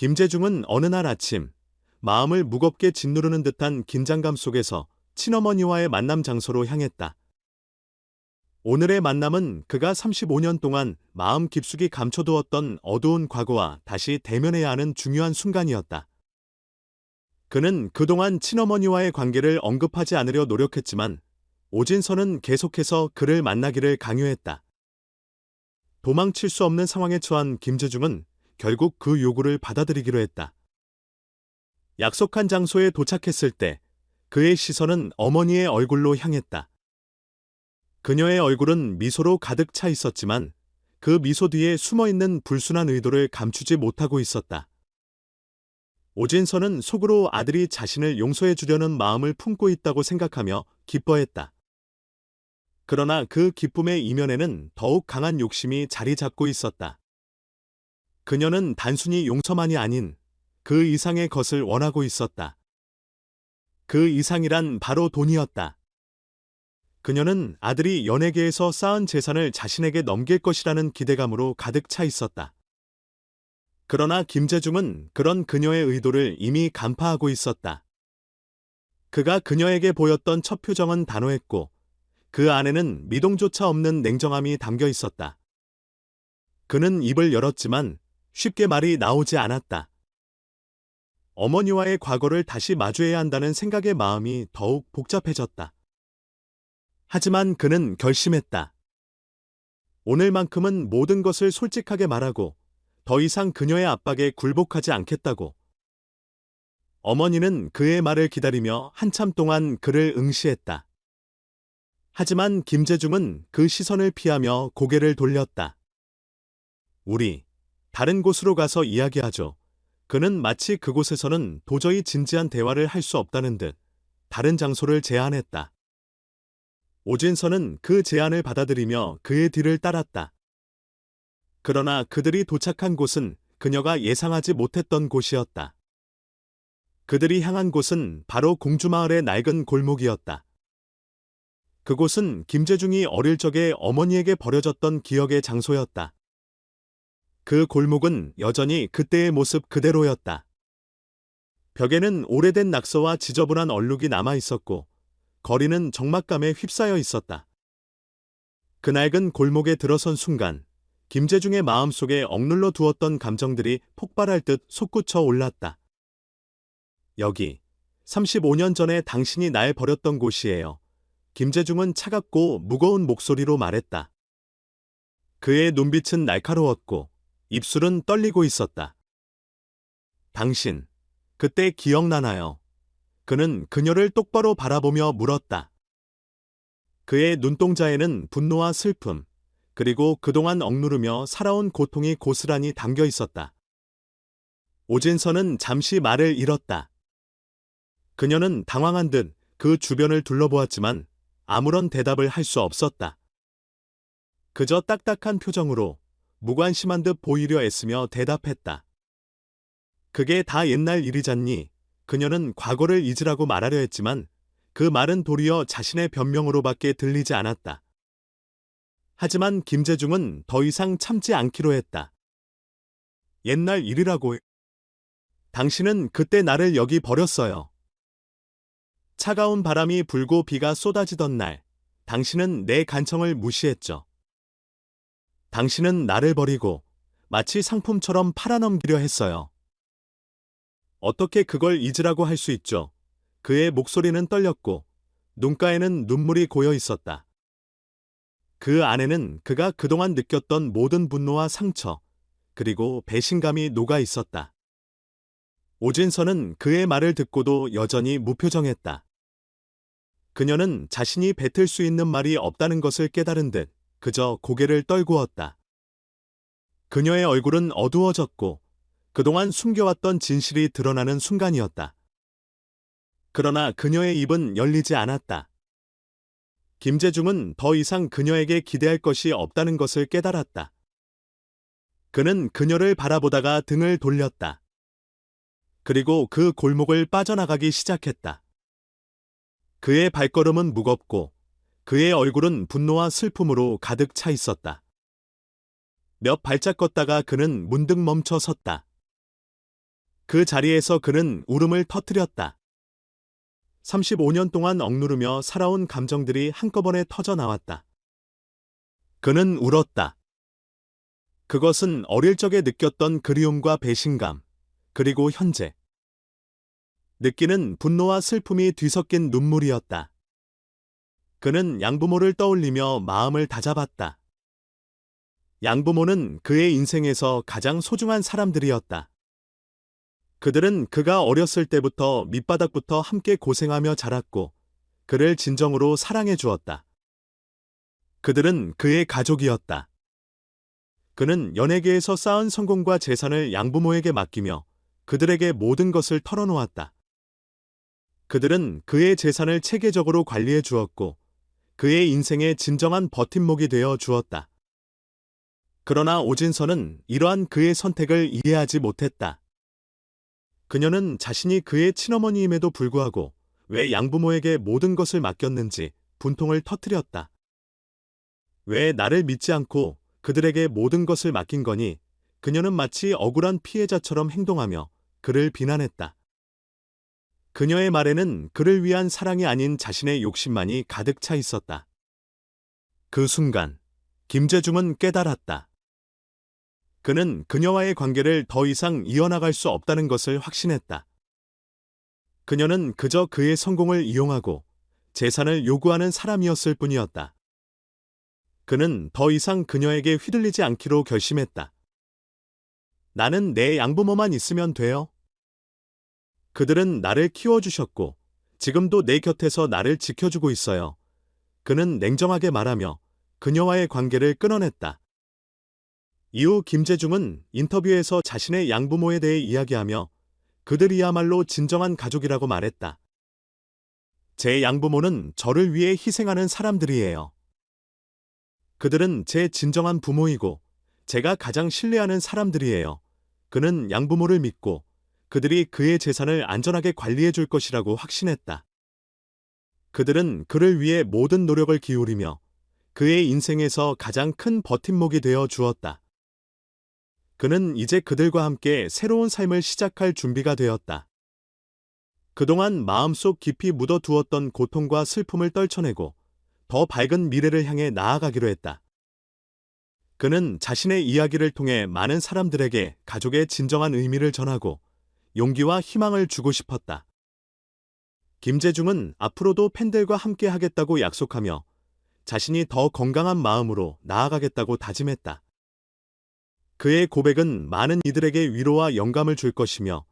김재중은 어느 날 아침 마음을 무겁게 짓누르는 듯한 긴장감 속에서 친어머니와의 만남 장소로 향했다. 오늘의 만남은 그가 35년 동안 마음 깊숙이 감춰두었던 어두운 과거와 다시 대면해야 하는 중요한 순간이었다. 그는 그동안 친어머니와의 관계를 언급하지 않으려 노력했지만 오진선은 계속해서 그를 만나기를 강요했다. 도망칠 수 없는 상황에 처한 김재중은 결국 그 요구를 받아들이기로 했다. 약속한 장소에 도착했을 때 그의 시선은 어머니의 얼굴로 향했다. 그녀의 얼굴은 미소로 가득 차 있었지만 그 미소 뒤에 숨어 있는 불순한 의도를 감추지 못하고 있었다. 오진선은 속으로 아들이 자신을 용서해 주려는 마음을 품고 있다고 생각하며 기뻐했다. 그러나 그 기쁨의 이면에는 더욱 강한 욕심이 자리 잡고 있었다. 그녀는 단순히 용서만이 아닌 그 이상의 것을 원하고 있었다. 그 이상이란 바로 돈이었다. 그녀는 아들이 연예계에서 쌓은 재산을 자신에게 넘길 것이라는 기대감으로 가득 차 있었다. 그러나 김재중은 그런 그녀의 의도를 이미 간파하고 있었다. 그가 그녀에게 보였던 첫 표정은 단호했고 그 안에는 미동조차 없는 냉정함이 담겨 있었다. 그는 입을 열었지만 쉽게 말이 나오지 않았다. 어머니와의 과거를 다시 마주해야 한다는 생각의 마음이 더욱 복잡해졌다. 하지만 그는 결심했다. 오늘만큼은 모든 것을 솔직하게 말하고 더 이상 그녀의 압박에 굴복하지 않겠다고. 어머니는 그의 말을 기다리며 한참 동안 그를 응시했다. 하지만 김재중은 그 시선을 피하며 고개를 돌렸다. 우리, 다른 곳으로 가서 이야기하죠. 그는 마치 그곳에서는 도저히 진지한 대화를 할 수 없다는 듯 다른 장소를 제안했다. 오진선은 그 제안을 받아들이며 그의 뒤를 따랐다. 그러나 그들이 도착한 곳은 그녀가 예상하지 못했던 곳이었다. 그들이 향한 곳은 바로 공주마을의 낡은 골목이었다. 그곳은 김재중이 어릴 적에 어머니에게 버려졌던 기억의 장소였다. 그 골목은 여전히 그때의 모습 그대로였다. 벽에는 오래된 낙서와 지저분한 얼룩이 남아 있었고, 거리는 적막감에 휩싸여 있었다. 그 낡은 골목에 들어선 순간, 김재중의 마음속에 억눌러 두었던 감정들이 폭발할 듯 솟구쳐 올랐다. 여기, 35년 전에 당신이 날 버렸던 곳이에요. 김재중은 차갑고 무거운 목소리로 말했다. 그의 눈빛은 날카로웠고 입술은 떨리고 있었다. 당신, 그때 기억나나요? 그는 그녀를 똑바로 바라보며 물었다. 그의 눈동자에는 분노와 슬픔, 그리고 그동안 억누르며 살아온 고통이 고스란히 담겨 있었다. 오진선은 잠시 말을 잃었다. 그녀는 당황한 듯 그 주변을 둘러보았지만 아무런 대답을 할 수 없었다. 그저 딱딱한 표정으로 무관심한 듯 보이려 애쓰며 대답했다. 그게 다 옛날 일이잖니. 그녀는 과거를 잊으라고 말하려 했지만 그 말은 도리어 자신의 변명으로밖에 들리지 않았다. 하지만 김재중은 더 이상 참지 않기로 했다. 옛날 일이라고. 당신은 그때 나를 여기 버렸어요. 차가운 바람이 불고 비가 쏟아지던 날, 당신은 내 간청을 무시했죠. 당신은 나를 버리고 마치 상품처럼 팔아넘기려 했어요. 어떻게 그걸 잊으라고 할 수 있죠? 그의 목소리는 떨렸고 눈가에는 눈물이 고여 있었다. 그 안에는 그가 그동안 느꼈던 모든 분노와 상처, 그리고 배신감이 녹아 있었다. 오진선은 그의 말을 듣고도 여전히 무표정했다. 그녀는 자신이 뱉을 수 있는 말이 없다는 것을 깨달은 듯 그저 고개를 떨구었다. 그녀의 얼굴은 어두워졌고 그동안 숨겨왔던 진실이 드러나는 순간이었다. 그러나 그녀의 입은 열리지 않았다. 김재중은 더 이상 그녀에게 기대할 것이 없다는 것을 깨달았다. 그는 그녀를 바라보다가 등을 돌렸다. 그리고 그 골목을 빠져나가기 시작했다. 그의 발걸음은 무겁고 그의 얼굴은 분노와 슬픔으로 가득 차 있었다. 몇 발짝 걷다가 그는 문득 멈춰 섰다. 그 자리에서 그는 울음을 터뜨렸다. 35년 동안 억누르며 살아온 감정들이 한꺼번에 터져 나왔다. 그는 울었다. 그것은 어릴 적에 느꼈던 그리움과 배신감, 그리고 현재. 느끼는 분노와 슬픔이 뒤섞인 눈물이었다. 그는 양부모를 떠올리며 마음을 다잡았다. 양부모는 그의 인생에서 가장 소중한 사람들이었다. 그들은 그가 어렸을 때부터 밑바닥부터 함께 고생하며 자랐고 그를 진정으로 사랑해 주었다. 그들은 그의 가족이었다. 그는 연예계에서 쌓은 성공과 재산을 양부모에게 맡기며 그들에게 모든 것을 털어놓았다. 그들은 그의 재산을 체계적으로 관리해 주었고 그의 인생의 진정한 버팀목이 되어 주었다. 그러나 오진서는 이러한 그의 선택을 이해하지 못했다. 그녀는 자신이 그의 친어머니임에도 불구하고 왜 양부모에게 모든 것을 맡겼는지 분통을 터뜨렸다. 왜 나를 믿지 않고 그들에게 모든 것을 맡긴 거니 그녀는 마치 억울한 피해자처럼 행동하며 그를 비난했다. 그녀의 말에는 그를 위한 사랑이 아닌 자신의 욕심만이 가득 차 있었다. 그 순간, 김재중은 깨달았다. 그는 그녀와의 관계를 더 이상 이어나갈 수 없다는 것을 확신했다. 그녀는 그저 그의 성공을 이용하고 재산을 요구하는 사람이었을 뿐이었다. 그는 더 이상 그녀에게 휘둘리지 않기로 결심했다. 나는 내 양부모만 있으면 돼요. 그들은 나를 키워주셨고, 지금도 내 곁에서 나를 지켜주고 있어요. 그는 냉정하게 말하며 그녀와의 관계를 끊어냈다. 이후 김재중은 인터뷰에서 자신의 양부모에 대해 이야기하며 그들이야말로 진정한 가족이라고 말했다. 제 양부모는 저를 위해 희생하는 사람들이에요. 그들은 제 진정한 부모이고 제가 가장 신뢰하는 사람들이에요. 그는 양부모를 믿고 그들이 그의 재산을 안전하게 관리해 줄 것이라고 확신했다. 그들은 그를 위해 모든 노력을 기울이며 그의 인생에서 가장 큰 버팀목이 되어 주었다. 그는 이제 그들과 함께 새로운 삶을 시작할 준비가 되었다. 그동안 마음속 깊이 묻어두었던 고통과 슬픔을 떨쳐내고 더 밝은 미래를 향해 나아가기로 했다. 그는 자신의 이야기를 통해 많은 사람들에게 가족의 진정한 의미를 전하고 용기와 희망을 주고 싶었다. 김재중은 앞으로도 팬들과 함께 하겠다고 약속하며 자신이 더 건강한 마음으로 나아가겠다고 다짐했다. 그의 고백은 많은 이들에게 위로와 영감을 줄 것이며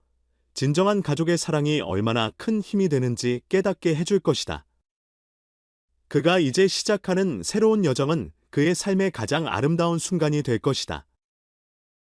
진정한 가족의 사랑이 얼마나 큰 힘이 되는지 깨닫게 해줄 것이다. 그가 이제 시작하는 새로운 여정은 그의 삶의 가장 아름다운 순간이 될 것이다.